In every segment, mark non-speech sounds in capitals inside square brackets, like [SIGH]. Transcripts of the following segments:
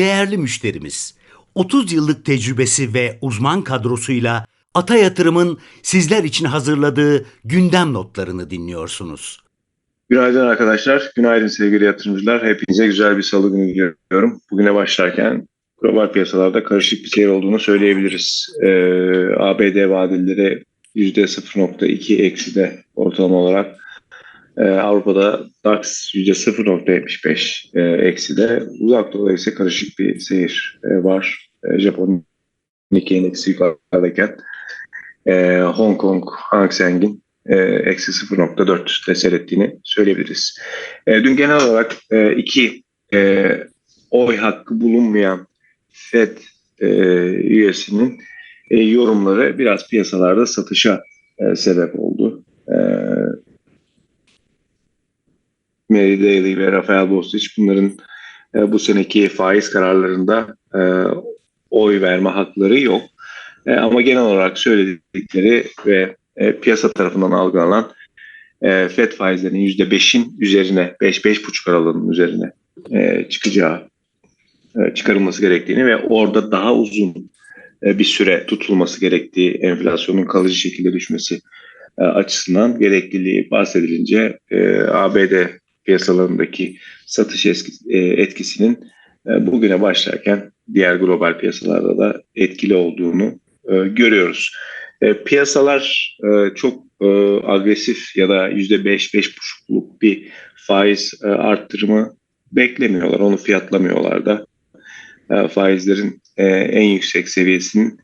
değerli müşterimiz. 30 yıllık tecrübesi ve uzman kadrosuyla Ata Yatırım'ın sizler için hazırladığı gündem notlarını dinliyorsunuz. Günaydın arkadaşlar, günaydın sevgili yatırımcılar. Hepinize güzel bir salı günü diliyorum. Bugüne başlarken global piyasalarda karışık bir seyir olduğunu söyleyebiliriz. Ee, ABD vadeleri %0.2 ekside ortalama olarak. Ee, Avrupa'da DAX %0.75 e, ekside. Uzak doğuda ise karışık bir seyir e, var. E, Japon Nikkei endeksi yukarıdayken e, Hong Kong Hang Seng'in eksi 0.4 seyrettiğini söyleyebiliriz. Dün genel olarak iki oy hakkı bulunmayan FED üyesinin yorumları biraz piyasalarda satışa sebep oldu. E, Mary Daly ve Rafael Bostic bunların e, bu seneki faiz kararlarında e, oy verme hakları yok. E, ama genel olarak söyledikleri ve e, piyasa tarafından algılanan e, FED faizlerinin %5'in üzerine, 5-5,5 aralığının üzerine e, çıkacağı, e, çıkarılması gerektiğini ve orada daha uzun e, bir süre tutulması gerektiği, enflasyonun kalıcı şekilde düşmesi e, açısından gerekliliği bahsedilince e, ABD piyasalarındaki satış e, etkisinin e, bugüne başlarken diğer global piyasalarda da etkili olduğunu e, görüyoruz. Piyasalar çok agresif ya da yüzde beş, beş buçukluk bir faiz arttırımı beklemiyorlar. Onu fiyatlamıyorlar da. Faizlerin en yüksek seviyesinin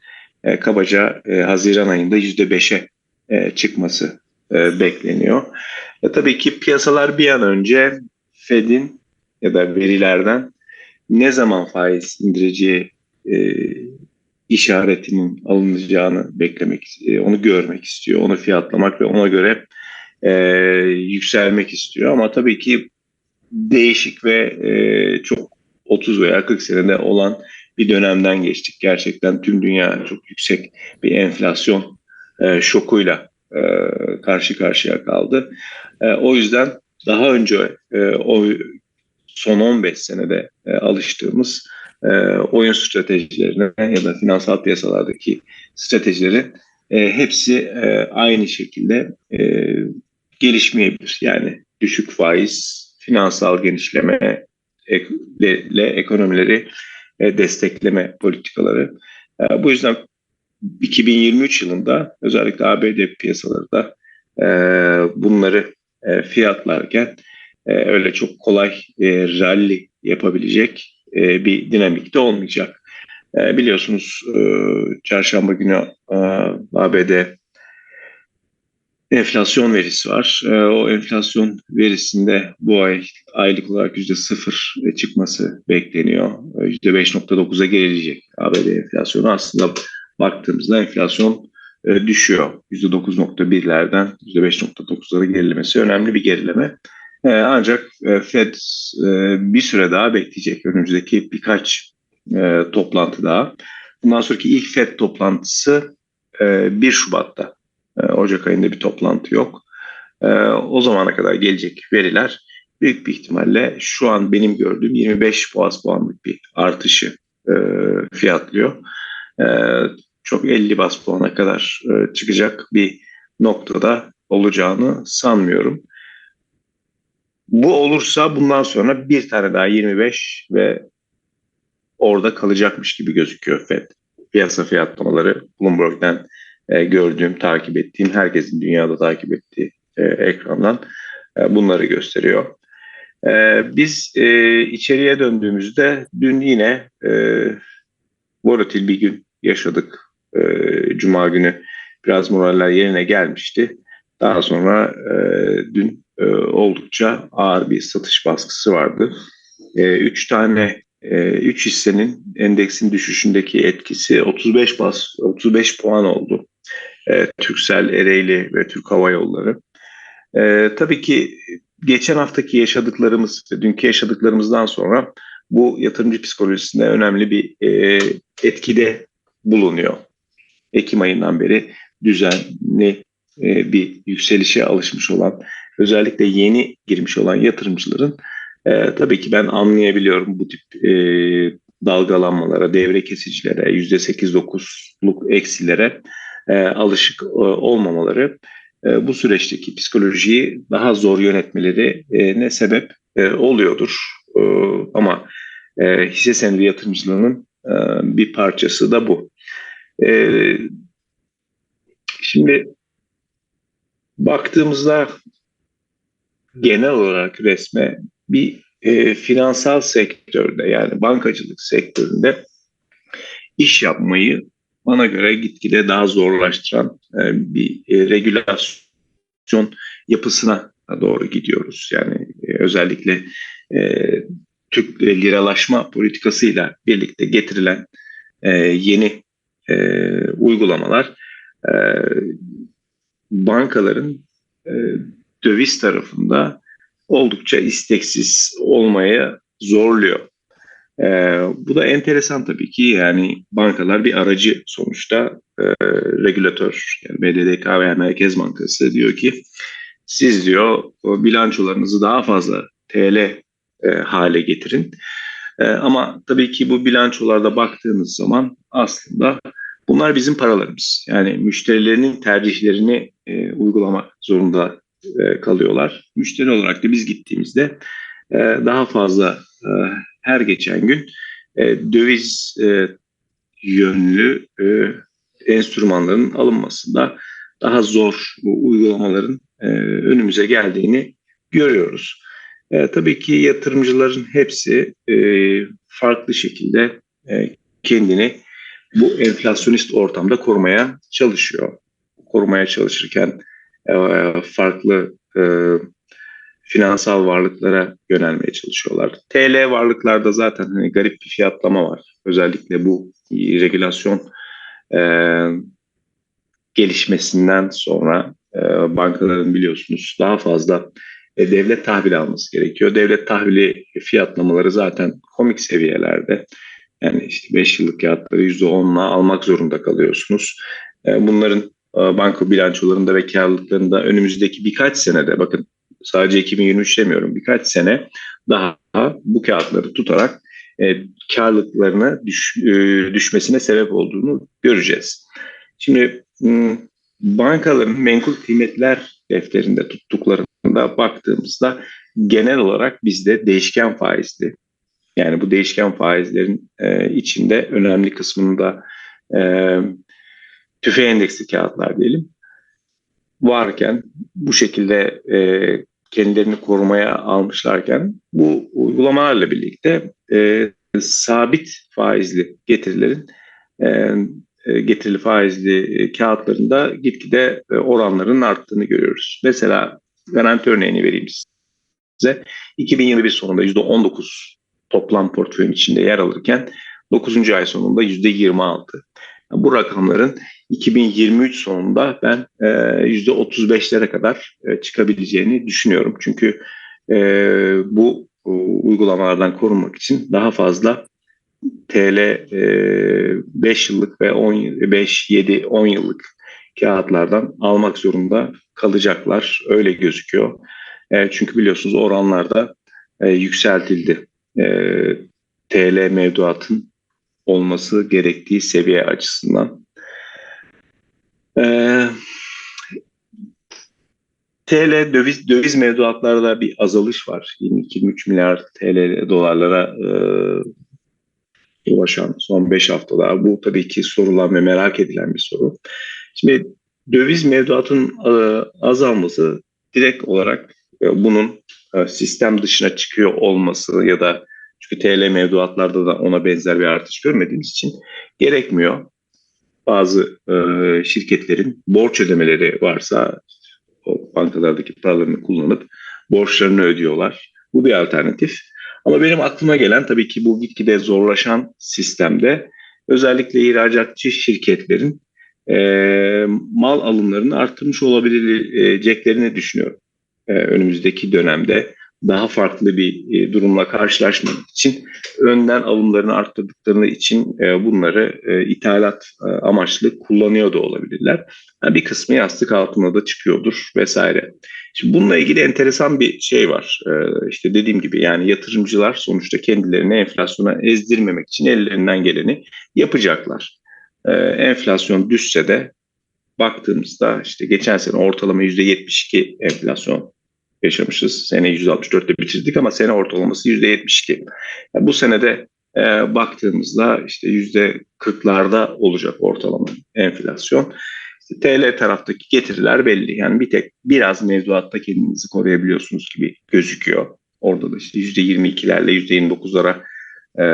kabaca Haziran ayında yüzde beşe e, çıkması bekleniyor. E, tabii ki piyasalar bir an önce Fed'in ya da verilerden ne zaman faiz indireceği e, işaretinin alınacağını beklemek, e, onu görmek istiyor, onu fiyatlamak ve ona göre e, yükselmek istiyor. Ama tabii ki değişik ve e, çok 30 veya 40 senede olan bir dönemden geçtik. Gerçekten tüm dünya çok yüksek bir enflasyon e, şokuyla e, karşı karşıya kaldı. E, o yüzden daha önce e, o son 15 senede e, alıştığımız e, oyun stratejilerine ya da finansal piyasalardaki stratejilerin e, hepsi e, aynı şekilde e, gelişmeyebilir. Yani düşük faiz, finansal genişleme ile ekonomileri e, destekleme politikaları. E, bu yüzden 2023 yılında özellikle ABD piyasaları da e, bunları e, fiyatlarken e, öyle çok kolay e, rally yapabilecek e, bir dinamikte olmayacak. E, biliyorsunuz e, çarşamba günü e, ABD enflasyon verisi var. E, o enflasyon verisinde bu ay aylık olarak yüzde sıfır çıkması bekleniyor. E, yüzde 5.9'a gelecek ABD enflasyonu. Aslında baktığımızda enflasyon e, düşüyor. Yüzde 9.1'lerden yüzde 5.9'lara gerilemesi önemli bir gerileme. E, ancak e, Fed e, bir süre daha bekleyecek. Önümüzdeki birkaç e, toplantı daha. Bundan sonraki ilk Fed toplantısı e, 1 Şubat'ta. E, Ocak ayında bir toplantı yok. E, o zamana kadar gelecek veriler büyük bir ihtimalle şu an benim gördüğüm 25 bas puanlık bir artışı e, fiyatlıyor. E, çok 50 bas puana kadar e, çıkacak bir noktada olacağını sanmıyorum. Bu olursa bundan sonra bir tane daha 25 ve orada kalacakmış gibi gözüküyor FED. Piyasa fiyatlamaları Bloomberg'den e, gördüğüm, takip ettiğim, herkesin dünyada takip ettiği e, ekrandan bunları gösteriyor. Biz içeriye döndüğümüzde dün yine e, volatil bir gün yaşadık. E, Cuma günü biraz moraller yerine gelmişti. Daha sonra e, dün e, oldukça ağır bir satış baskısı vardı. E, üç tane e, üç hissenin endeksin düşüşündeki etkisi 35 bas 35 puan oldu. E, Türksel, Ereğli ve Türk Hava Yolları. E, tabii ki geçen haftaki yaşadıklarımız, dünkü yaşadıklarımızdan sonra bu yatırımcı psikolojisinde önemli bir e, etkide bulunuyor. Ekim ayından beri düzenli e, bir yükselişe alışmış olan özellikle yeni girmiş olan yatırımcıların e, tabii ki ben anlayabiliyorum bu tip e, dalgalanmalara, devre kesicilere, %8-9'luk eksilere e, alışık e, olmamaları e, bu süreçteki psikolojiyi daha zor yönetmeleri e, ne sebep e, oluyordur. E, ama e, hisse senedi yatırımcılığının e, bir parçası da bu. E, şimdi baktığımızda genel olarak resme bir e, finansal sektörde yani bankacılık sektöründe iş yapmayı bana göre gitgide daha zorlaştıran e, bir e, regülasyon yapısına doğru gidiyoruz. Yani e, özellikle e, Türk liralaşma politikasıyla birlikte getirilen e, yeni e, uygulamalar e, bankaların e, döviz tarafında oldukça isteksiz olmaya zorluyor. E, bu da enteresan tabii ki yani bankalar bir aracı sonuçta e, regülatör yani BDDK veya Merkez Bankası diyor ki siz diyor bilançolarınızı daha fazla TL e, hale getirin. E, ama tabii ki bu bilançolarda baktığınız zaman aslında bunlar bizim paralarımız. Yani müşterilerinin tercihlerini e, uygulamak zorunda e, kalıyorlar. Müşteri olarak da biz gittiğimizde e, daha fazla e, her geçen gün e, döviz e, yönlü e, enstrümanların alınmasında daha zor bu uygulamaların e, önümüze geldiğini görüyoruz. E, tabii ki yatırımcıların hepsi e, farklı şekilde e, kendini bu enflasyonist ortamda korumaya çalışıyor. Korumaya çalışırken e, farklı e, finansal varlıklara yönelmeye çalışıyorlar. TL varlıklarda zaten hani garip bir fiyatlama var. Özellikle bu regülasyon e, gelişmesinden sonra e, bankaların biliyorsunuz daha fazla e, devlet tahvili alması gerekiyor. Devlet tahvili fiyatlamaları zaten komik seviyelerde. Yani işte 5 yıllık kağıtları %10'la almak zorunda kalıyorsunuz. E, bunların e, banka bilançolarında ve karlılıklarında önümüzdeki birkaç senede bakın sadece 2023 demiyorum birkaç sene daha bu kağıtları tutarak e, karlılıklarına düş, e, düşmesine sebep olduğunu göreceğiz. Şimdi bankaların menkul kıymetler defterinde tuttuklarında baktığımızda genel olarak bizde değişken faizli yani bu değişken faizlerin e, içinde önemli kısmında e, tüfe endeksli kağıtlar diyelim varken bu şekilde e, kendilerini korumaya almışlarken bu uygulamalarla birlikte e, sabit faizli getirilerin e, getirili faizli kağıtlarında gitgide e, oranların arttığını görüyoruz. Mesela garanti örneğini vereyim size. 2021 sonunda %19 toplam portföyün içinde yer alırken 9. ay sonunda %26. Bu rakamların 2023 sonunda ben e, %35'lere kadar e, çıkabileceğini düşünüyorum. Çünkü e, bu e, uygulamalardan korunmak için daha fazla TL e, 5 yıllık ve 10 5 7 10 yıllık kağıtlardan almak zorunda kalacaklar. Öyle gözüküyor. E, çünkü biliyorsunuz oranlarda e, yükseltildi e, TL mevduatın olması gerektiği seviye açısından. E, TL döviz döviz mevduatlarda bir azalış var. 22-23 milyar TL dolarlara e, ulaşan son 5 haftada. Bu tabii ki sorulan ve merak edilen bir soru. Şimdi döviz mevduatın e, azalması direkt olarak e, bunun e, sistem dışına çıkıyor olması ya da çünkü TL mevduatlarda da ona benzer bir artış görmediğimiz için gerekmiyor. Bazı şirketlerin borç ödemeleri varsa o bankalardaki paralarını kullanıp borçlarını ödüyorlar. Bu bir alternatif. Ama benim aklıma gelen tabii ki bu gitgide zorlaşan sistemde özellikle ihracatçı şirketlerin e, mal alımlarını arttırmış olabileceklerini düşünüyorum e, önümüzdeki dönemde daha farklı bir e, durumla karşılaşmamak için önden alımlarını arttırdıklarını için e, bunları e, ithalat amaçlı kullanıyor da olabilirler. Bir kısmı yastık altına da çıkıyordur vesaire. Şimdi bununla ilgili enteresan bir şey var. E, işte dediğim gibi yani yatırımcılar sonuçta kendilerini enflasyona ezdirmemek için ellerinden geleni yapacaklar. Enflasyon düşse de baktığımızda işte geçen sene ortalama %72 enflasyon yaşamışız. Sene 164'te bitirdik ama sene ortalaması %72. Yani bu senede e, baktığımızda işte %40'larda olacak ortalama enflasyon. İşte TL taraftaki getiriler belli. Yani bir tek biraz mevduatta kendinizi koruyabiliyorsunuz gibi gözüküyor. Orada da işte %22'lerle %29'lara e,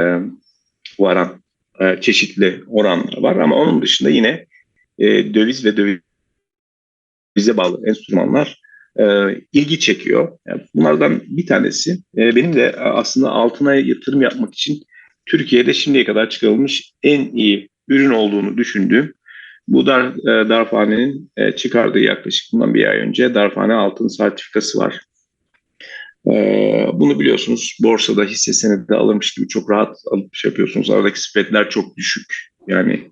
varan e, çeşitli oranlar var ama onun dışında yine e, döviz ve dövize bağlı enstrümanlar e, ilgi çekiyor. Bunlardan bir tanesi e, benim de aslında altına yatırım yapmak için Türkiye'de şimdiye kadar çıkarılmış en iyi ürün olduğunu düşündüğüm bu dar, e, Darphane'nin e, çıkardığı yaklaşık bundan bir ay önce Darphane altın sertifikası var. E, bunu biliyorsunuz borsada hisse senedi alırmış gibi çok rahat alıp şey yapıyorsunuz. Aradaki spreadler çok düşük. Yani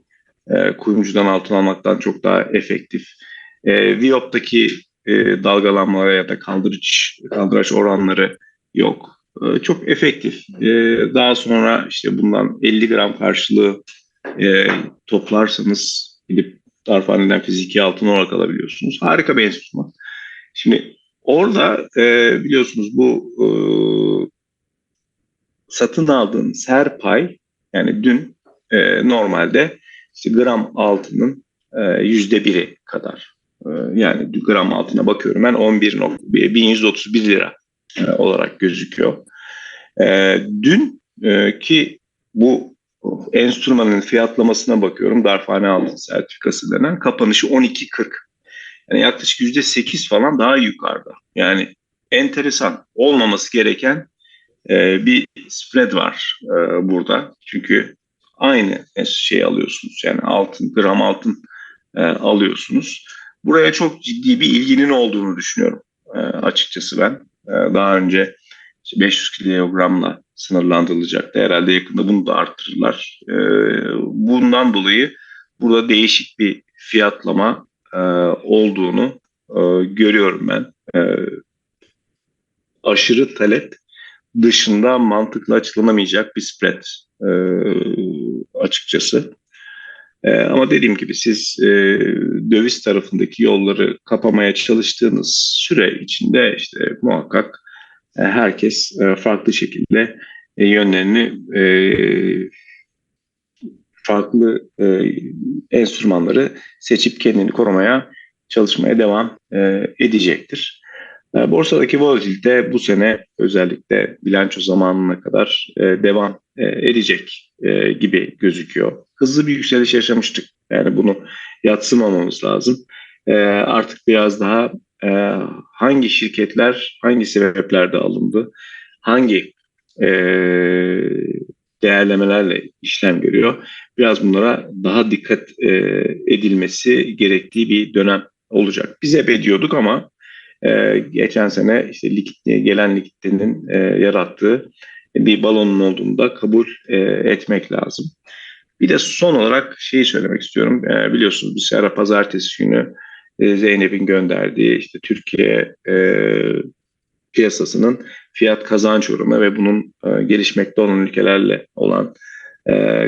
kuyumcudan altın almaktan çok daha efektif. E, Viop'taki e, dalgalanmalara ya da kaldırıç, kaldıraç oranları yok. E, çok efektif. E, daha sonra işte bundan 50 gram karşılığı e, toplarsanız gidip darphaneden fiziki altın olarak alabiliyorsunuz. Harika bir enstrüman. Şimdi orada e, biliyorsunuz bu e, satın aldığınız her pay yani dün e, normalde işte gram altının e, yüzde biri kadar. E, yani gram altına bakıyorum ben 11 1131 lira e, olarak gözüküyor. Dün ki bu enstrümanın fiyatlamasına bakıyorum. Darphane altın sertifikası denen kapanışı 12.40. Yani yaklaşık %8 falan daha yukarıda. Yani enteresan olmaması gereken bir spread var burada. Çünkü aynı şey alıyorsunuz. Yani altın, gram altın e, alıyorsunuz. Buraya çok ciddi bir ilginin olduğunu düşünüyorum e, açıkçası ben. E, daha önce işte 500 kilogramla sınırlandırılacaktı. Herhalde yakında bunu da arttırırlar. E, bundan dolayı burada değişik bir fiyatlama e, olduğunu e, görüyorum ben. E, aşırı talep dışında mantıklı açıklanamayacak bir spread e, açıkçası. E, ama dediğim gibi siz e, döviz tarafındaki yolları kapamaya çalıştığınız süre içinde işte muhakkak e, herkes e, farklı şekilde e, yönlerini e, farklı e, enstrümanları seçip kendini korumaya çalışmaya devam e, edecektir. E, borsadaki volatilite bu sene özellikle bilanço zamanına kadar e, devam e, edecek gibi gözüküyor. Hızlı bir yükseliş yaşamıştık. Yani bunu yatsımamamız lazım. Artık biraz daha hangi şirketler hangi sebeplerde alındı, hangi değerlemelerle işlem görüyor. Biraz bunlara daha dikkat edilmesi gerektiği bir dönem olacak. Biz hep ediyorduk ama e, geçen sene işte likit, gelen likiditenin e, yarattığı bir balonun olduğunu da kabul e, etmek lazım. Bir de son olarak şeyi söylemek istiyorum. E, biliyorsunuz bir ara pazartesi günü e, Zeynep'in gönderdiği işte Türkiye e, piyasasının fiyat kazanç oranı ve bunun e, gelişmekte olan ülkelerle olan e,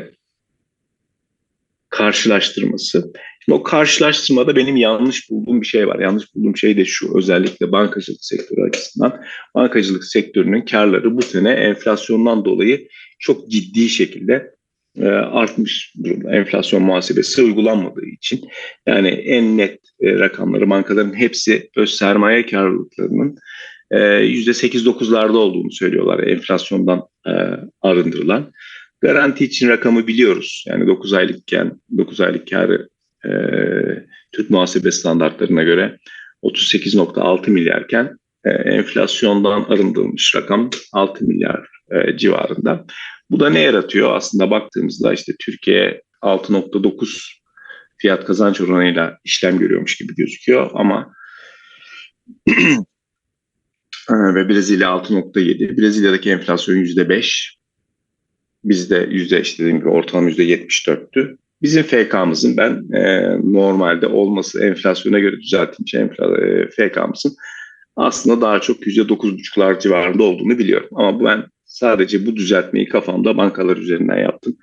karşılaştırması. Şimdi o karşılaştırmada benim yanlış bulduğum bir şey var. Yanlış bulduğum şey de şu özellikle bankacılık sektörü açısından. Bankacılık sektörünün karları bu sene enflasyondan dolayı çok ciddi şekilde e, artmış durumda. Enflasyon muhasebesi uygulanmadığı için. Yani en net e, rakamları bankaların hepsi öz sermaye karlılıklarının e, %8-9'larda olduğunu söylüyorlar enflasyondan e, arındırılan. Garanti için rakamı biliyoruz. Yani 9 aylıkken 9 aylık karı e, Türk muhasebe standartlarına göre 38.6 milyarken e, enflasyondan arındırılmış rakam 6 milyar e, civarında. Bu da ne yaratıyor? Aslında baktığımızda işte Türkiye 6.9 fiyat kazanç oranıyla işlem görüyormuş gibi gözüküyor ama Ee, [CLEARS THROAT] ve Brezilya 6.7. Brezilya'daki enflasyon %5. Bizde yüzde işte dediğim gibi ortalama %74'tü. Bizim FK'mızın ben e, normalde olması enflasyona göre düzeltilmiş enfla, e, FK'mızın aslında daha çok %9.5'lar civarında olduğunu biliyorum. Ama ben sadece bu düzeltmeyi kafamda bankalar üzerinden yaptım.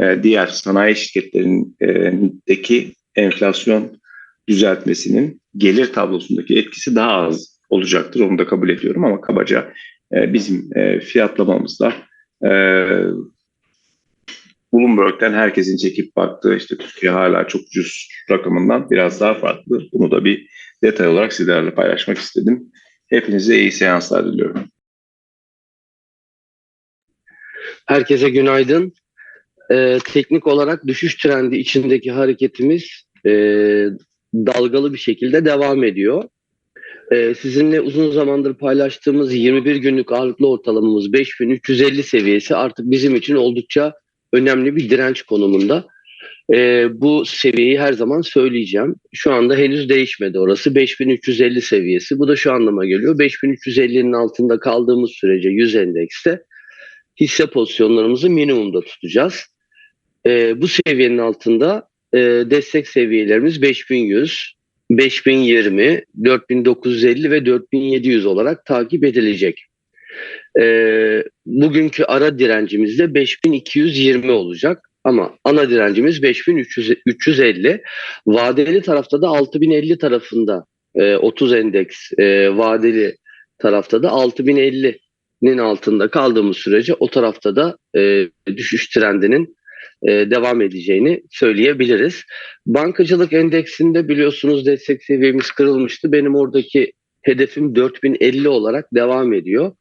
E, diğer sanayi şirketlerindeki enflasyon düzeltmesinin gelir tablosundaki etkisi daha az olacaktır. Onu da kabul ediyorum ama kabaca e, bizim e, fiyatlamamızda e, Bloomberg'den herkesin çekip baktığı işte Türkiye hala çok ucuz rakamından biraz daha farklı. Bunu da bir detay olarak sizlerle paylaşmak istedim. Hepinize iyi seanslar diliyorum. Herkese günaydın. Ee, teknik olarak düşüş trendi içindeki hareketimiz e, dalgalı bir şekilde devam ediyor. Ee, sizinle uzun zamandır paylaştığımız 21 günlük ağırlıklı ortalamamız 5350 seviyesi artık bizim için oldukça önemli bir direnç konumunda. Ee, bu seviyeyi her zaman söyleyeceğim. Şu anda henüz değişmedi orası 5350 seviyesi. Bu da şu anlama geliyor. 5350'nin altında kaldığımız sürece 100 endekste hisse pozisyonlarımızı minimumda tutacağız. Ee, bu seviyenin altında e, destek seviyelerimiz 5100, 5020, 4950 ve 4700 olarak takip edilecek. Ee, bugünkü ara direncimiz de 5220 olacak. Ama ana direncimiz 5350. Vadeli tarafta da 6050 tarafında e, 30 endeks e, vadeli tarafta da 6050'nin altında kaldığımız sürece o tarafta da e, düşüş trendinin e, devam edeceğini söyleyebiliriz. Bankacılık endeksinde biliyorsunuz destek seviyemiz kırılmıştı. Benim oradaki hedefim 4050 olarak devam ediyor.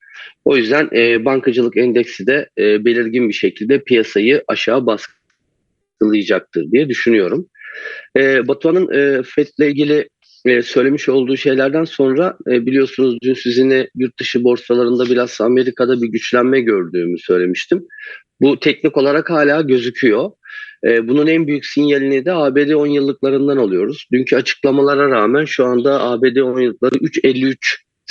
O yüzden e, bankacılık endeksi de e, belirgin bir şekilde piyasayı aşağı baskılayacaktır diye düşünüyorum. E, Batuhan'ın e, FED'le ilgili e, söylemiş olduğu şeylerden sonra e, biliyorsunuz dün sizinle yurt dışı borsalarında biraz Amerika'da bir güçlenme gördüğümü söylemiştim. Bu teknik olarak hala gözüküyor. E, bunun en büyük sinyalini de ABD 10 yıllıklarından alıyoruz. Dünkü açıklamalara rağmen şu anda ABD 10 yıllıkları 3.53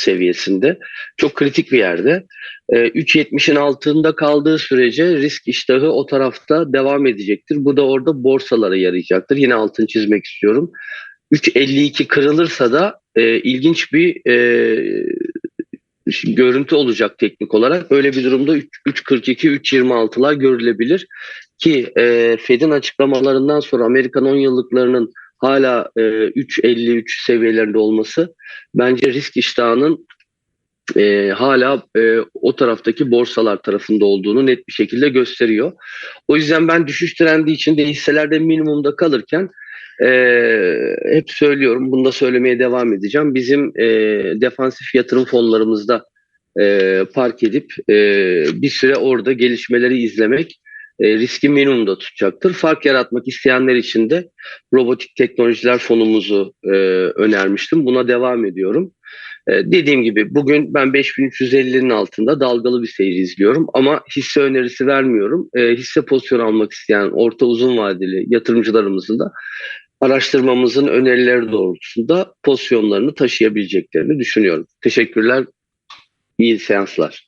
seviyesinde. Çok kritik bir yerde. E, 3.70'in altında kaldığı sürece risk iştahı o tarafta devam edecektir. Bu da orada borsalara yarayacaktır. Yine altını çizmek istiyorum. 3.52 kırılırsa da e, ilginç bir e, görüntü olacak teknik olarak. Böyle bir durumda 3.42, 3.26'lar görülebilir. Ki e, Fed'in açıklamalarından sonra Amerikan 10 yıllıklarının hala e, 3.53 seviyelerinde olması bence risk iştahının e, hala e, o taraftaki borsalar tarafında olduğunu net bir şekilde gösteriyor. O yüzden ben düşüş trendi içinde hisselerde minimumda kalırken e, hep söylüyorum, bunu da söylemeye devam edeceğim. Bizim e, defansif yatırım fonlarımızda e, park edip e, bir süre orada gelişmeleri izlemek e, riski minimumda tutacaktır. Fark yaratmak isteyenler için de robotik teknolojiler fonumuzu e, önermiştim. Buna devam ediyorum. E, dediğim gibi bugün ben 5350'nin altında dalgalı bir seyir izliyorum ama hisse önerisi vermiyorum. Hisse pozisyon almak isteyen orta uzun vadeli yatırımcılarımızın da araştırmamızın önerileri doğrultusunda pozisyonlarını taşıyabileceklerini düşünüyorum. Teşekkürler. İyi seanslar.